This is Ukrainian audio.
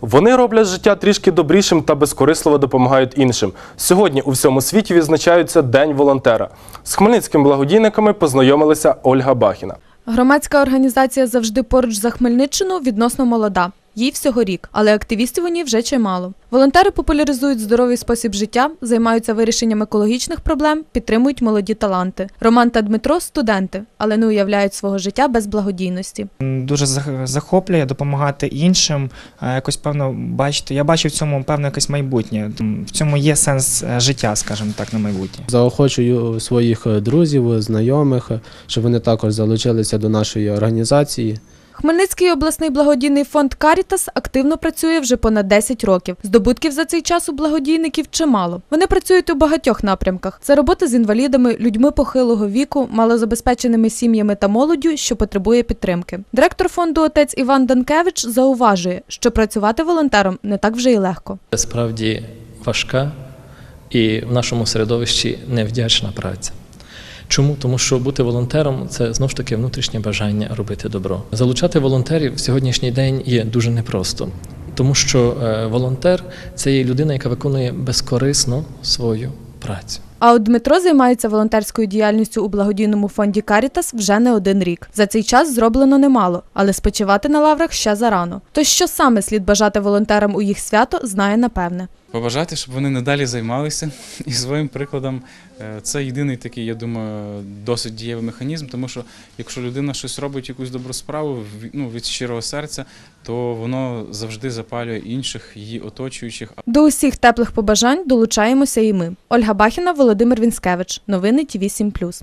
Вони роблять життя трішки добрішим та безкорисливо допомагають іншим. Сьогодні у всьому світі відзначається День волонтера. З хмельницькими благодійниками познайомилася Ольга Бахіна. Громадська організація завжди поруч за Хмельниччину відносно молода. Їй всього рік, але активістів у ній вже чимало. Волонтери популяризують здоровий спосіб життя, займаються вирішенням екологічних проблем, підтримують молоді таланти. Роман та Дмитро студенти, але не уявляють свого життя без благодійності. Дуже зах- захоплює допомагати іншим. Якось певно бачити. Я бачу в цьому певно якесь майбутнє. В цьому є сенс е, життя, скажімо так, на майбутнє. Заохочую своїх друзів, знайомих, щоб вони також залучилися до нашої організації. Хмельницький обласний благодійний фонд Карітас активно працює вже понад 10 років. Здобутків за цей час у благодійників чимало. Вони працюють у багатьох напрямках: це робота з інвалідами, людьми похилого віку, малозабезпеченими сім'ями та молоддю, що потребує підтримки. Директор фонду отець Іван Данкевич зауважує, що працювати волонтером не так вже й легко. Справді важка і в нашому середовищі невдячна праця. Чому? Тому що бути волонтером це знов ж таки внутрішнє бажання робити добро. Залучати волонтерів в сьогоднішній день є дуже непросто, тому що е, волонтер це є людина, яка виконує безкорисно свою працю. А от Дмитро займається волонтерською діяльністю у благодійному фонді Карітас вже не один рік. За цей час зроблено немало, але спочивати на лаврах ще зарано. Тож що саме слід бажати волонтерам у їх свято, знає напевне. Побажати, щоб вони надалі займалися і своїм прикладом е, це єдиний такий, я думаю, досить дієвий механізм, тому що якщо людина щось робить, якусь добру справу ну, від щирого серця, то воно завжди запалює інших, її оточуючих. До усіх теплих побажань долучаємося і ми. Ольга Бахіна, Володимир Вінськевич. Новини ТІВІ 7+.